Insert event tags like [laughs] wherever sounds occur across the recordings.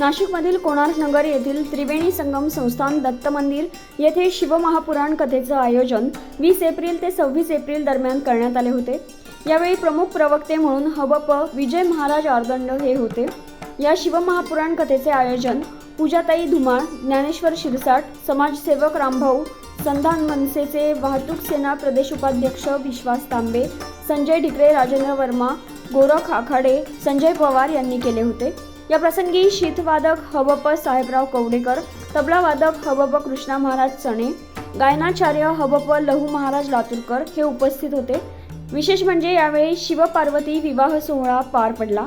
नाशिकमधील कोणार्क नगर येथील त्रिवेणी संगम संस्थान दत्त मंदिर येथे शिवमहापुराण कथेचं आयोजन वीस एप्रिल ते सव्वीस एप्रिल दरम्यान करण्यात आले होते. यावेळी प्रमुख प्रवक्ते म्हणून हबप विजय महाराज आरदंड हे होते. या शिवमहापुराण कथेचे आयोजन पूजाताई धुमाळ ज्ञानेश्वर शिरसाट समाजसेवक रामभाऊ संधान मनसेचे वाहतूक सेना प्रदेश उपाध्यक्ष विश्वास तांबे संजय ढिकरे राजेंद्र वर्मा गोरख आखाडे संजय पवार यांनी केले होते. या प्रसंगी शीतवादक हबप साहेबराव कवडेकर तबलावादक हबप कृष्णा महाराज चणे गायनाचार्य हबप लहू महाराज लातूरकर हे उपस्थित होते. विशेष म्हणजे यावेळी शिवपार्वती विवाह सोहळा पार पडला.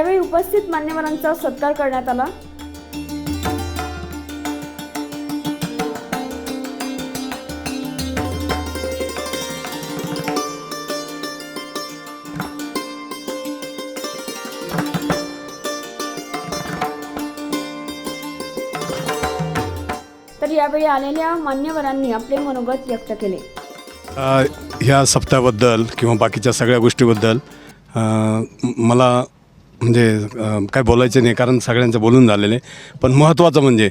यावेळी उपस्थित मान्यवरांचा सत्कार करण्यात आला. तर यावेळी आलेल्या मान्यवरांनी आपले मनोगत व्यक्त केले. ह्या सप्ताहाबद्दल किंवा बाकीच्या सगळ्या गोष्टीबद्दल अ, म- मला म्हणजे काय बोलायचं नाही कारण सगळ्यांचं बोलून झालेलं आहे. पण महत्त्वाचं म्हणजे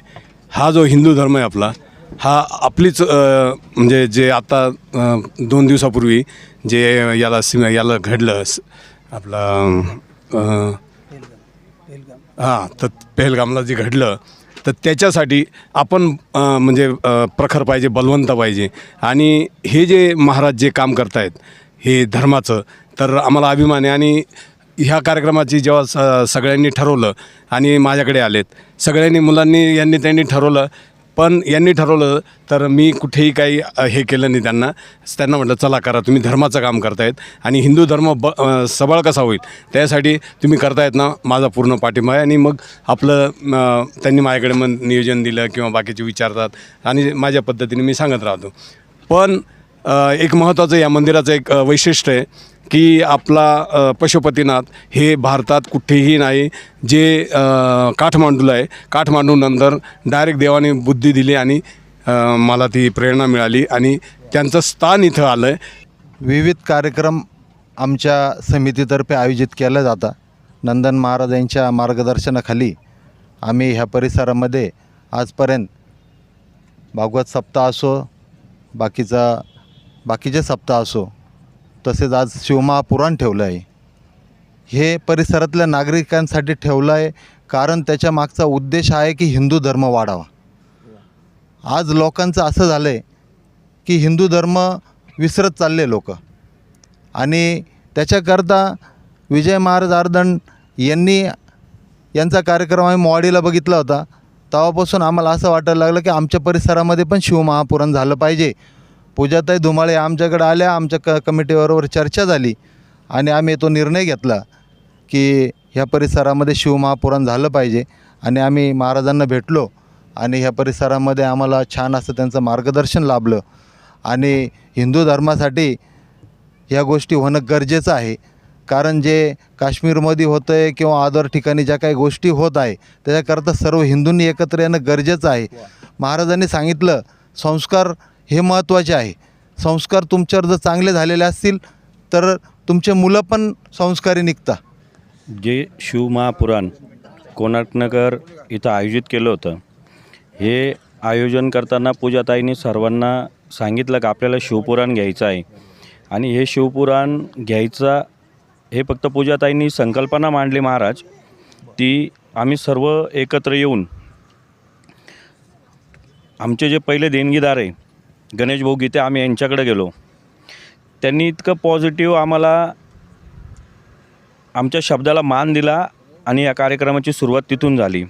हा जो हिंदू धर्म आहे आपला हा आपलीच म्हणजे जे आता दोन दिवसापूर्वी जे याला सिम याला घडलं स- आपला हां तर पहलगामला जे घडलं तर त्याच्यासाठी आपण म्हणजे प्रखर पाहिजे बलवंत पाहिजे. आणि हे जे महाराज जे काम करतायत हे धर्माचं तर आम्हाला अभिमान आहे. आणि ह्या कार्यक्रमाची जेव्हा स सगळ्यांनी ठरवलं आणि माझ्याकडे आलेत. सगळ्यांनी मुलांनी यांनी त्यांनी ठरवलं. पण यांनी ठरवलं तर मी कुठेही काही हे केलं नाही त्यांना. त्यांना म्हटलं चला करा तुम्ही धर्माचं काम करतायत आणि हिंदू धर्म ब सबळ कसा होईल? त्यासाठी तुम्ही करतायत ना माझा पूर्ण पाठिंबा आहे. आणि मग आपलं त्यांनी माझ्याकडे मग नियोजन दिलं किंवा बाकीचे विचारतात आणि माझ्या पद्धतीने मी सांगत राहतो. पण एक महत्त्वाचं या मंदिराचं एक वैशिष्ट्य आहे की आपला पशुपतीनाथ हे भारतात कुठेही नाही जे काठमांडूला आहे. काठमांडूनंतर डायरेक्ट देवाने बुद्धी दिली आणि मला ती प्रेरणा मिळाली आणि त्यांचं स्थान इथं आलं आहे विविध कार्यक्रम आमच्या समितीतर्फे आयोजित केला जातात. नंदन महाराज यांच्या मार्गदर्शनाखाली आम्ही ह्या परिसरामध्ये आजपर्यंत भागवत सप्ताह असो बाकीचा बाकीचे सप्ताह असो तसेच आज शिवमहापुराण ठेवलं आहे हे परिसरातल्या नागरिकांसाठी ठेवलं आहे कारण त्याच्या मागचा उद्देश आहे की हिंदू धर्म वाढावा. आज लोकांचं असं झालं आहे की हिंदू धर्म विसरत चालले लोक. आणि त्याच्याकरता विजय महाराज आर्दण यांनी यांचा कार्यक्रम आम्ही मोवाडीला बघितला होता. तेव्हापासून आम्हाला असं वाटायला लागलं की आमच्या परिसरामध्ये पण शिवमहापुराण झालं पाहिजे. पूजाताई धुमाळे आमच्याकडे आल्या आमच्या क कमिटीबरोबर चर्चा झाली आणि आम्ही तो निर्णय घेतला की ह्या परिसरामध्ये शिवमहापुराण झालं पाहिजे आणि आम्ही महाराजांना भेटलो आणि ह्या परिसरामध्ये आम्हाला छान असं त्यांचं मार्गदर्शन लाभलं. आणि हिंदू धर्मासाठी ह्या गोष्टी होणं गरजेचं आहे. कारण जे काश्मीरमध्ये होतं आहे किंवा अदर ठिकाणी ज्या काही गोष्टी होत आहे त्याच्याकरता सर्व हिंदूंनी एकत्र येणं गरजेचं आहे. महाराजांनी सांगितलं संस्कार हे महत्त्वाचे आहे. संस्कार तुमच्यावर जर चांगले झालेले असतील तर तुमचे मुलं पण संस्कारी निघता. जे शिवमहापुराण कोणार्कनगर इथं आयोजित केलं होतं हे आयोजन करताना पूजाताईंनी सर्वांना सांगितलं की आपल्याला शिवपुराण घ्यायचं आहे. आणि हे शिवपुराण घ्यायचा हे फक्त पूजाताईंनी संकल्पना मांडली महाराज ती आम्ही सर्व एकत्र येऊन आमचे जे पहिले देणगीदार आहे गणेश भाऊ गीते आम्ही यांच्याकडे गेलो. त्यांनी इतकं पॉझिटिव्ह आम्हाला आमच्या शब्दाला मान दिला आणि या कार्यक्रमाची सुरुवात तिथून झाली.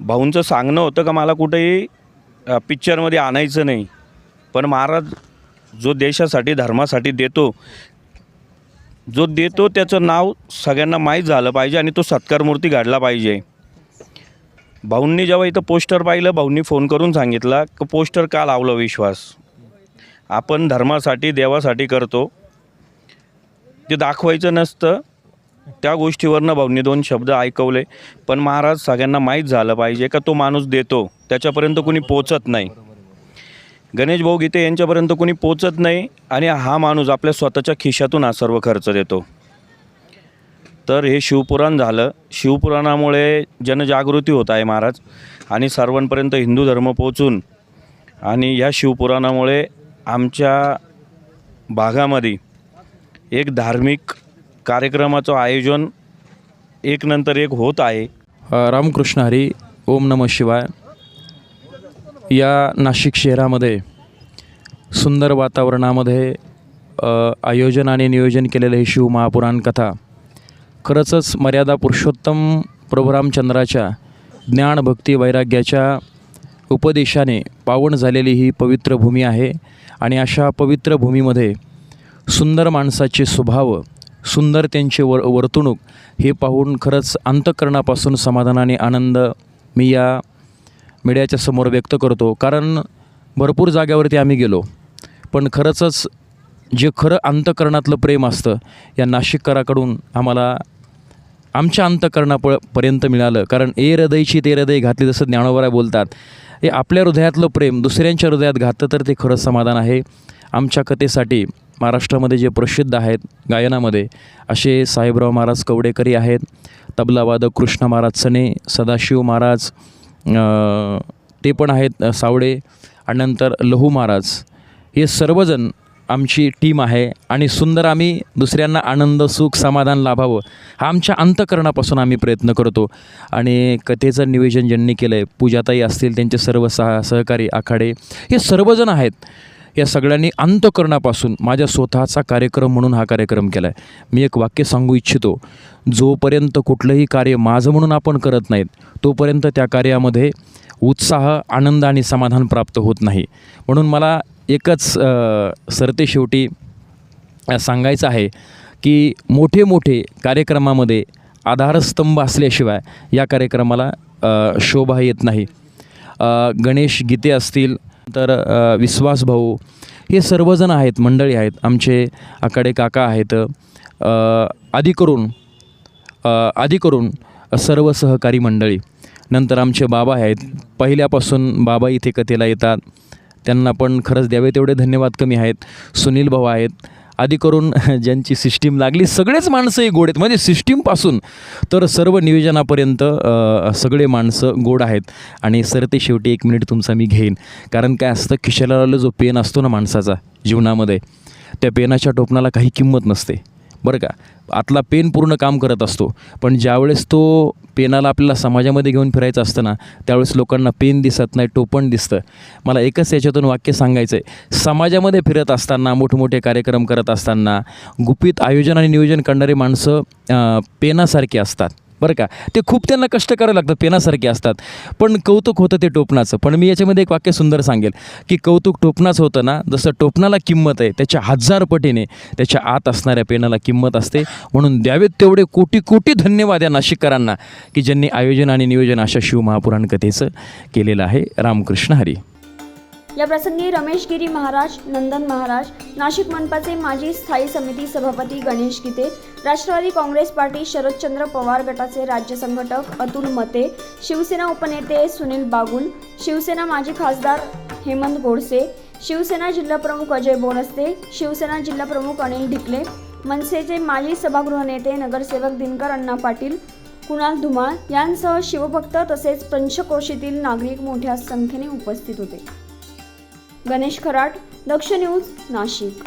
भाऊंचं सांगणं होतं का मला कुठेही पिक्चरमध्ये आणायचं नाही. पण महाराज जो देशासाठी धर्मासाठी देतो जो देतो त्याचं नाव सगळ्यांना माहीत झालं पाहिजे आणि तो सत्कारमूर्ती घडला पाहिजे. भाऊंनी जेव्हा इथं पोस्टर पाहिलं भाऊंनी फोन करून सांगितला की पोस्टर का लावलं विश्वास? आपण धर्मासाठी देवासाठी करतो. ते दाखवायचं नसतं. त्या गोष्टीवरनं भाऊंनी दोन शब्द ऐकवले. पण महाराज सगळ्यांना माहीत झालं पाहिजे का तो माणूस देतो. त्याच्यापर्यंत कोणी पोचत नाही. गणेश भाऊ गीते यांच्यापर्यंत कोणी पोचत नाही आणि हा माणूस आपल्या स्वतःच्या खिशातून हा सर्व खर्च देतो. तर हे शिवपुराण झालं. शिवपुराणामुळे जनजागृती होत आहे महाराज आणि सर्वांपर्यंत हिंदू धर्म पोचून आणि या शिवपुराणामुळे आमच्या भागामध्ये एक धार्मिक कार्यक्रमाचं आयोजन एक नंतर एक होत आहे. रामकृष्ण हरी ओम नम शिवाय. या नाशिक शहरामध्ये सुंदर वातावरणामध्ये आयोजन आणि नियोजन केलेलं हे शिव महापुराण कथा खरंचच मर्यादा पुरुषोत्तम प्रभू रामचंद्राच्या ज्ञान भक्ती वैराग्याच्या उपदेशाने पावन झालेली ही पवित्र भूमी आहे आणि अशा पवित्र भूमीमध्ये सुंदर माणसाचे स्वभाव सुंदर त्यांचे वर वर्तणूक हे पाहून खरंच अंतकरणापासून समाधानाने आनंद मी या मीडियाच्या समोर व्यक्त करतो. कारण भरपूर जाग्यावरती आम्ही गेलो पण खरंचच जे खरं अंतकरणातलं प्रेम असतं या नाशिककराकडून आम्हाला आमच्या अंतकरणा पर्यंत मिळालं. कारण ए हृदयची ते हृदय घातली जसं ज्ञानोबराय बोलतात हे आपल्या हृदयातलं प्रेम दुसऱ्यांच्या हृदयात घातलं तर ते खरंच समाधान आहे. आमच्या कथेसाठी महाराष्ट्रामध्ये जे प्रसिद्ध आहेत गायनामध्ये असे साहेबराव महाराज कवडेकरी आहेत तबलावादक कृष्ण महाराज सने सदाशिव महाराज ते पण आहेत सावडे आणि नंतर लहू महाराज. हे सर्वजण आमची टीम आहे आणि सुंदर आम्ही दुसऱ्यांना आनंद सुख समाधान लाभावं हा आमच्या अंतकरणापासून आम्ही प्रयत्न करतो. आणि कथेचं नियोजन ज्यांनी केलं आहे पूजाताई असतील त्यांचे सर्व सह सहकारी आखाडे हे सर्वजण आहेत. या सगळ्यांनी अंतकरणापासून माझ्या स्वतःचा कार्यक्रम म्हणून हा कार्यक्रम केला आहे मी एक वाक्य सांगू इच्छितो. जोपर्यंत कुठलंही कार्य माझं म्हणून आपण करत नाहीत तोपर्यंत त्या कार्यामध्ये उत्साह आनंद आणि समाधान प्राप्त होत नाही. म्हणून मला एकच सरते शेवटी सांगायचं आहे की मोठे मोठे कार्यक्रमामध्ये आधारस्तंभ असल्याशिवाय या कार्यक्रमाला शोभा येत नाही. गणेश गीते असतील तर विश्वास भाऊ हे सर्वजण आहेत मंडळी आहेत आमचे आकडे काका आहेत आधी करून आधी करून सर्व सहकारी मंडळी. नंतर आमचे बाबा आहेत पहिल्यापासून बाबा इथे कथेला येतात. त्यांना पण खरंच द्यावे तेवढे धन्यवाद कमी आहेत. सुनील भाऊ आहेत. आदी करून [laughs] ज्यांची सिस्टीम लागली सगळेच माणसंही गोड आहेत. म्हणजे सिस्टीमपासून तर सर्व नियोजनापर्यंत सगळे माणसं गोड आहेत. आणि सर ते शेवटी एक मिनिट तुमचा मी घेईन. कारण काय असतं खिशाला जो पेन असतो ना माणसाचा जीवनामध्ये त्या पेनाच्या टोपणाला काही किंमत नसते. बरं का? आतला पेन पूर्ण काम करत असतो. पण ज्यावेळेस तो पेनाला आपल्याला समाजामध्ये घेऊन फिरायचं असतं ना त्यावेळेस लोकांना पेन दिसत नाही टोपण दिसतं. मला एकच याच्यातून वाक्य सांगायचं आहे समाजामध्ये फिरत असताना मोठमोठे कार्यक्रम करत असताना गुपित आयोजन आणि नियोजन करणारी माणसं पेनासारखी असतात. बरं का? ते खूप त्यांना कष्ट करावं लागतं पेनासारखे असतात. पण कौतुक होतं ते टोपणाचं. पण मी याच्यामध्ये एक वाक्य सुंदर सांगेल की कौतुक टोपणाचं होतं ना जसं टोपणाला किंमत आहे त्याच्या हजार पटीने त्याच्या आत असणाऱ्या पेनाला किंमत असते. म्हणून द्यावेत तेवढे कोटी कोटी धन्यवाद या नाशिककरांना की ज्यांनी आयोजन आणि नियोजन अशा शिवमहापुराण कथेचं केलेलं आहे. रामकृष्ण हरी. या प्रसंगी रमेश गिरी महाराज नंदन महाराज नाशिक मनपाचे माजी स्थायी समिती सभापती गणेश गीते राष्ट्रवादी काँग्रेस पार्टी शरदचंद्र पवार गटाचे राज्य संघटक अतुल मते शिवसेना उपनेते सुनील बागुल शिवसेना माजी खासदार हेमंत गोडसे शिवसेना जिल्हाप्रमुख अजय बोनस्ते शिवसेना जिल्हाप्रमुख अनिल ढिकले मनसेचे माजी सभागृह नेते नगरसेवक दिनकर अण्णा पाटील कुणाल धुमाळ यांसह शिवभक्त तसेच पंचक्रोशीतील नागरिक मोठ्या संख्येने उपस्थित होते. गणेश खराट दक्ष न्यूज नाशिक.